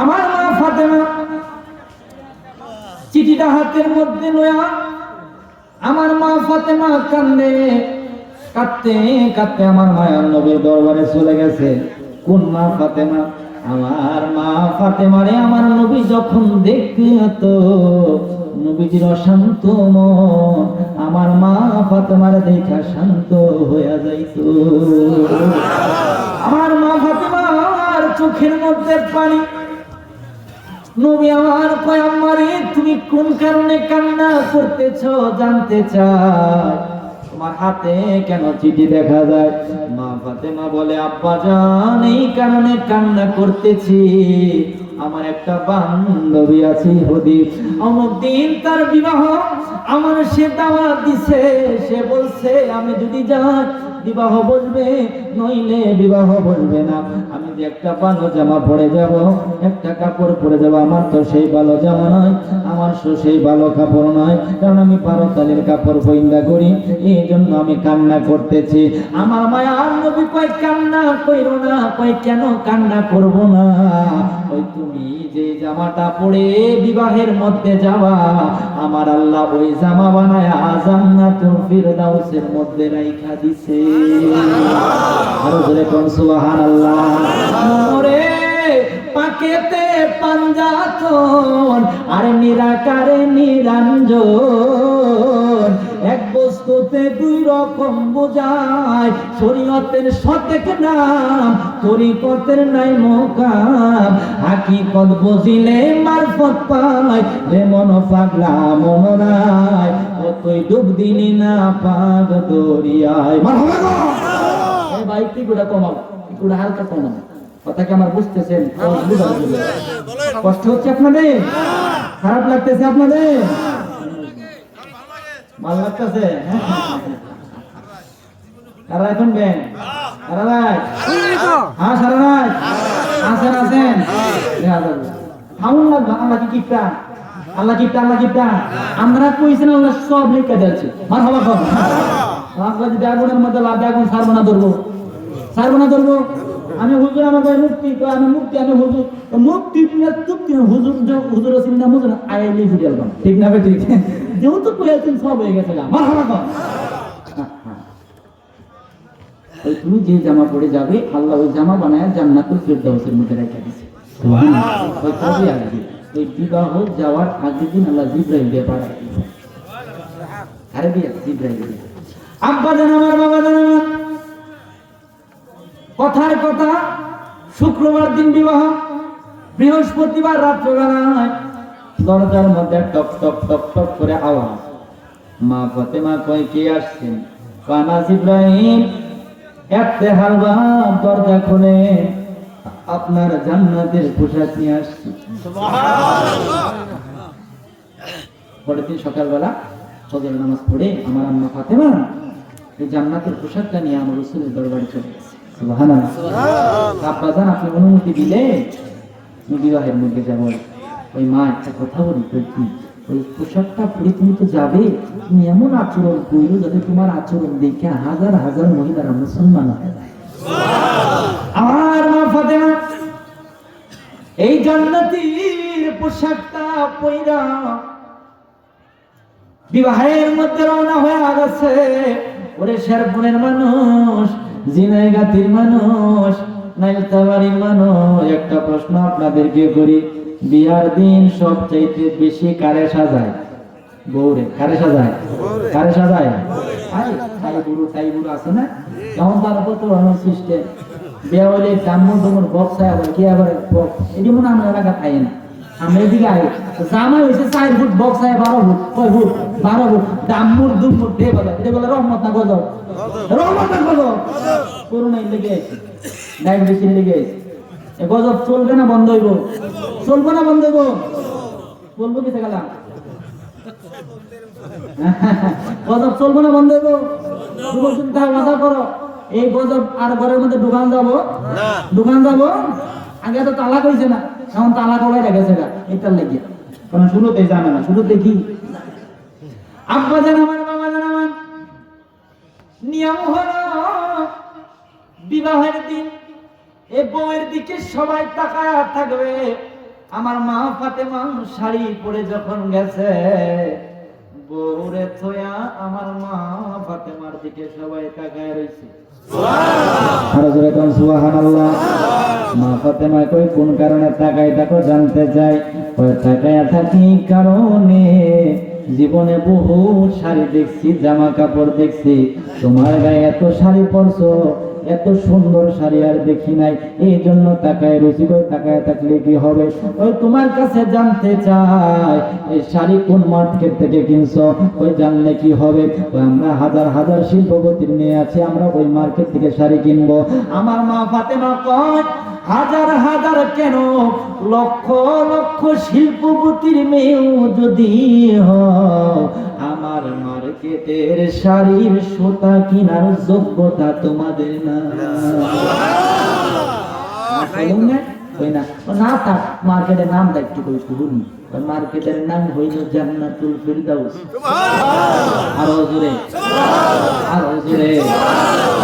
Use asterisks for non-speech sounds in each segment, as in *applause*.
আমার মা ফাতেমা, চিঠিটা হাতের মধ্যে নয়া আমার মা ফাতেমা কান্দে, কাঁদতে কাঁদতে আমার মায়ার নবীর দরবারে চলে গেছে। কোন মা ফাতেমা? আমার মা ফাতেমারে আমার নবী যখন দেখতে তো নবীজির অশান্ত মন, আমার মা ফাতেমার দেখা শান্ত হইয়া যাইতো। আমার মা ফাতেমার চোখের মধ্যে পানি নবী আমার পয়ম্বরে তুমি কোন কারণে কান্না করতেছ জানতে চাই। তোমার হাতে কেন চিঠি দেখা যায়? মা ফাতেমা বলে, আব্বা জান, এই কারণে কান্না করতেছি। আমার একটা বান্ধবী আছে হদি অমুক দিন তার বিবাহ আমার সে দাওয়াত দিছে। সে বলছে, আমি যদি যাই, বিবাহ বলবে নইলে বিবাহ বলবে না। আমি যে একটা ভালো জামা পরে যাব, একটা কাপড় পরে যাব, আমার তো সেই ভালো জামা নয় আমার তো সেই ভালো কাপড় নয় কারণ আমি পারতালির কাপড় বইন্দা করি, এই জন্য আমি কান্না করতেছি। আমার মায়া নবী কয়, কান্না কইরো না। কয়, কেন কান্না করব না? ওই যে জামাটা পরে বিবাহের মধ্যে যাওয়া, আমার আল্লাহ ওই জামা বানায় জান্নাতুল ফিরদাউসের মধ্যে রাইখা দিছে। আরও জোরে কোন, সুবহানাল্লাহ। ওরে পাকেতে পাঞ্জাতন আর নিরাকারে নিরঞ্জন। বস্তুতে দুই রকম বোঝায়। শরীয়তের সতেক নাম তরিকতের নাই মোকাম। হাকিকত বুঝিলে মারফত পায় রে মন পাগলা মন নাই কতই ডুব দিলি না পাগ দরিয়ায়। ভাই কি গুড়া কমাও গুড়া হালকা কমাও কথা কি আমার বুঝতেছেন? বুঝা বুঝা। কষ্ট হচ্ছে আপনাদের? খারাপ লাগতেছে আপনাদের? ভালো লাগতেছে কারা এখন ব্যাং কারা হ্যাঁ সারা আল্লাহ কি কিপটা আল্লাহ কিপটা আল্লাহ কিপটা আমরা কইছেন আল্লাহ সব লিখে দিয়েছে হবা যদি আগুনের মধ্যে লাভ আগুন সারবো না ধরবো সারবো না ধরবো আমি হুজুর আমাকে মুক্তি তো আমি মুক্তি আমি হুজুর মুক্তি চুক্তি হুজুর হুজুর চিন্তা মুজুর আইলি ঠিক না ঠিক যেহেতু কইয়াছেন সব হয়ে গেছে তুমি যে জামা পরে যাবে আল্লাহ ওই জামা বানায় জান্নাতুল ফিরদাউসের মধ্যে রেখে কবে আসবে? ওই বিবাহ যাওয়ার আগের দিন আল্লাহ জিব্রাইল দিয়ে পাঠায় আরে বিয়া জিব্রাইল আব্বা জান আমার বাবা জান আমার। কথার কথা শুক্রবার দিন বিবাহ বৃহস্পতিবার রাত্রবেলায় দরজার মধ্যে টপ টপ টপ টপ করে আওয়াজ। মা ফাতেমা কয় কে আসছেন? কানাস ইব্রাহিম একতে হালবা দরজা খুলে আপনার জান্নাতের পোশাক নিয়ে আসছি। পরের দিন সকালবেলা ফজর নামাজ পড়ে আমার আম্মা ফাতেমা এই জান্নাতের পোশাকটা নিয়ে আমার রসুলের দরবারে চলে গেছে। সুবহানাল্লাহ। আব্বাজান আপনি অনুমতি দিলে বিবাহের মধ্যে যাব ওই মা একটা কথা বলি তো কি? ওই পোশাকটা পরে তুমি তো যাবে? তুমি এমন আচরণ করল যাতে তোমার আচরণ দেখে হাজার হাজার মহিলারা মুসলমান হয়ে। যায় মা ফাতেমা, এই জান্নাতীর পোশাকটা পইরা বিবাহের মধ্যে রওনা হয়ে গেছে। ওরে শেরপুরের মানুষ জিনাইগাতির মানুষ নাইলতাবাড়ির মানুষ একটা প্রশ্ন আপনাদেরকে করি। বিয়ার দিন সবচাইতে বেশি কারে সাজায়? বউরে কারে সাজায়? কারে সাজায়? বুড়ো খাই আছে না? তখন তার উপর তো অনেক সিস্টেম। বিয়া হলে কাম্য তোমার বক্সায় আবার কি আবার এটি মনে হয় আমার এলাকা খাই না। আমরা এদিকে আই জামাই হয়েছে চার ফুট বক্স আয় বারো ফুট কয় ফুট? বারো ফুট। ডাম্মুর দু ফুট দিয়ে বলে এটা বলে রহমত না গজব। রহমত না গজব। করোনা লেগে আছে ডায়াবেটিস লেগে। এ গজব চলবে না বন্ধ হইব। চলবে না বন্ধ হইব। বলব কিসে গেলাম? গজব চলবে না বন্ধ হইব। তার কথা করো। এই গজব আর ঘরের মধ্যে দোকান যাব? দোকান যাব? আগে তো তালাক হয়েছে না। এখন তালাক হয়ে গেছে গা এটার লেগে। কারণ শুরুতে জানে না শুরুতে কি? আব্বা জান আমার বাবা জান আমার। নিয়ম হলো বিবাহের দিন এ বউয়ের দিকে সবাই তাকায় থাকবে। আমার মা ফাতেমা শাড়ি পরে যখন গেছে বউরে থয়া আমার মা ফাতেমার দিকে সবাই তাকায় রয়েছে সুবহানাল্লাহ। মা ফাতেমা কই, কোন কারণে তাকাই তাকো জানতে চাই। কই, তাকায় থাকি কারণে? জীবনে বহু শাড়ি দেখছি, জামা কাপড় দেখছি। তোমার গায়ে এত শাড়ি পরছো, এত সুন্দর শাড়ি আর দেখি নাই। এই জন্য তাকায় রয়েছি কই তাকায় থাকলে কি হবে? ওই তোমার কাছে জানতে চাই, এই শাড়ি কোন মার্কেট থেকে কিনছো? ওই জানলে কি হবে? ওই আমরা হাজার হাজার শিল্পপতির মেয়ে আছে, আমরা ওই মার্কেট থেকে শাড়ি কিনবো। আমার মা ফাতেমা কয় হাজার হাজার কেন? লক্ষ লক্ষ শিল্পপতির মেয়েও যদি আমার মার্কেটের শাড়ির সুতা কিনার যোগ্যতা তোমাদের না। থাক মার্কেটের নাম হইল জান্নাতুল ফিরদাউস। আরও জোরে। আরও জোরে।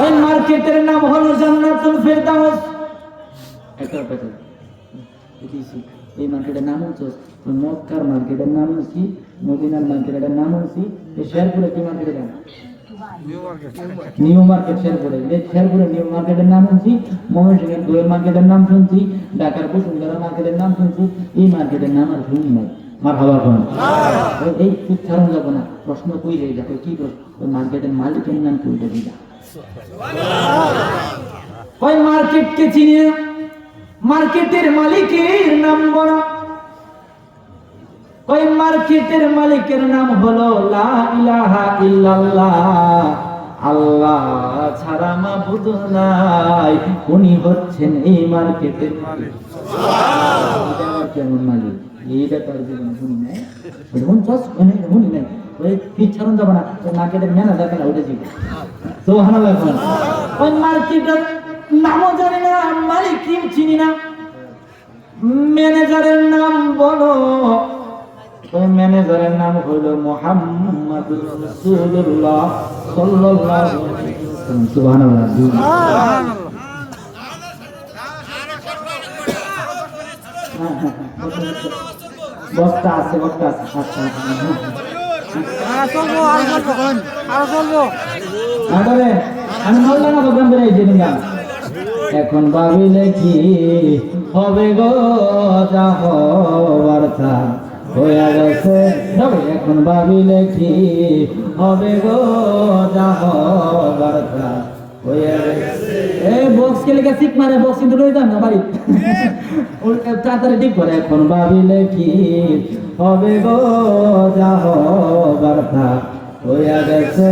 ওই মার্কেটের নাম হলো জান্নাতুল ফিরদাউস। একটা কথা এই মার্কেটের নাম হচ্ছে মক্কার মার্কেটের নাম হচ্ছে মদিনার মার্কেটের নাম হচ্ছে এই শেরপুরে কি মার্কেটের নাম? New market. শেরপুরে। এই শেরপুরে নিউ মার্কেটের নাম শুনছি ময়মনসিংহের মার্কেটের নাম শুনছি ঢাকার বসুন্ধরা মার্কেটের নাম শুনছি এই মার্কেটের নাম আর শুনি নাই। মার হবার কোন এই ছাড়ানো যাব না। প্রশ্ন কই রে দেখো কি ওই মার্কেটের মালিকের নাম কি ওইটা দিদা ওই মার্কেটকে চিনি না মার্কেটের মালিকের নাম বড়। ওই মার্কেটের মালিকের নাম হলো লা ইল্লাল্লাহ। আল্লাহ ছাড়া মাবুদ নাই। উনি হচ্ছেন এই মার্কেটের মালিক। কেমন মালিক? না। মার্কেটের ম্যানেজার মার্কেটের নামও জানি না মালিক কি চিনি না। ম্যানেজারের নাম বলো। ওই ম্যানেজারের নাম হলো মোহাম্মদ রাসূলুল্লাহ সাল্লাল্লাহু আলাইহি ওয়াসাল্লাম। সুবহানাল্লাহ বস্তা আছে বস্তা আছে আচ্ছা আরে আমি বললাম না দোকান যেদিন গান এখন ভাবিলে কি হবে গো? যা হবার তা হয়ে গেছে। এখন ভাবিলে কি হবে গো? যা হবার তা হয়ে গেছে। এই বক্স কে লেগে সিক মারে বক্স কিন্তু রয়ে যান না বাড়ি? *laughs* তাড়াতাড়ি ঠিক করে এখন ভাবিলে কি হবে গো? যা হবার তা হইয়া গেছে।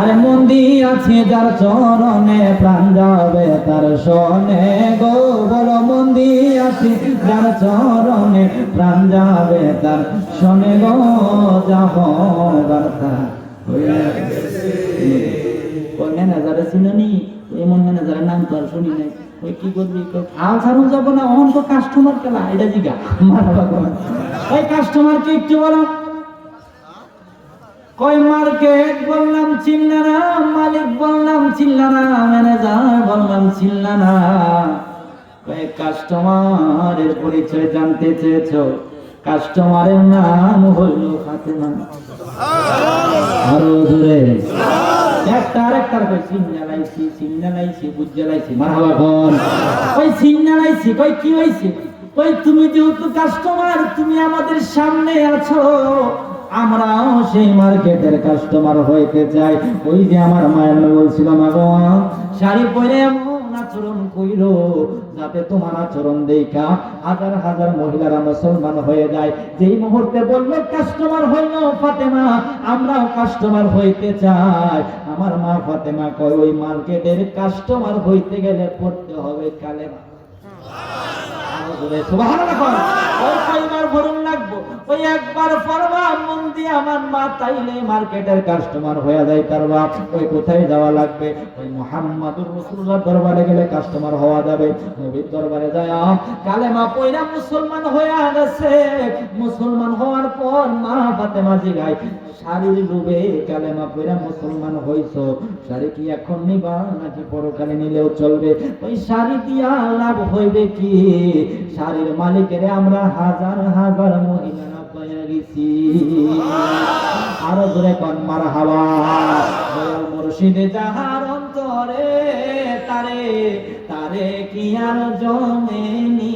আরে মন্দি আছে যার চরণে, প্রাণ যাবে তার সনে গো। বলো মন্দি আছে যার চরণে, প্রাণ যাবে তার সনে গো। যাহ বার্তা। হইয়া গেছে। চিনি এমন ম্যানেজারের নাম তো আর ওই কি করবি হাল ছাড়ুন যাব না অন তো কাস্টমার খেলা এটা জিগা। কোন ওই কাস্টমারকে একটু বলো। কয় মার্কেট বললাম চিল্লানা মালিক বললাম চিল্লা না ম্যানেজার বললাম চিল্লা না কয়, কাস্টমারের পরিচয় জানতে চেয়েছো। কাস্টমারের নাম হইল ফাতেমা। আরও দূরে একটা আরেকটার কই সিগনালাইছি সিগনালাইছি বুঝালাইছি, মারহাবা কোন। ওই সিগনালাইছি কই কি হইছে? কই তুমি যেহেতু কাস্টমার, তুমি আমাদের সামনে আছো। আমরাও সেই মার্কেটের কাস্টমার হইতে চাই। ওই যে আমার মায়ের মেয়ে বলছিল মা শাড়ি পরে আচরণ কইলো যাতে তোমার আচরণ দেখা হাজার হাজার মহিলারা মুসলমান হয়ে যায়। যেই মুহূর্তে বলল কাস্টমার হইল ফাতেমা, আমরাও কাস্টমার হইতে চাই। আমার মা ফাতেমা কয়, ওই মার্কেটের কাস্টমার হইতে গেলে পড়তে হবে কালেমা। সুবহানাল্লাহ। ওই একবার ফরমা মন দিয়ে আমার মা তাইলে মার্কেটের কাস্টমার হয়ে যায় তার বাপ ওই কোথায় যাওয়া লাগবে? ওই মোহাম্মদুর দরবারে গেলে কাস্টমার হওয়া যাবে। নবীর দরবারে যায় কালেমা পয়রা মুসলমান হয়ে গেছে। মুসলমান হওয়ার পর মা শাড়ির লোভে কালেমা পয়রা মুসলমান হইছো। শাড়ি কি এখন নিবা নাকি পরকালে নিলেও চলবে? ওই শাড়ি দিয়া লাভ হইবে কি? শাড়ির মালিকের আমরা হাজার হাজার মহিলা পাইয়া গেছি আরও ধরে কন মার হাওয়া মুর্শিদে যাহার অন্তরে তারে তারে কি আর জমেনি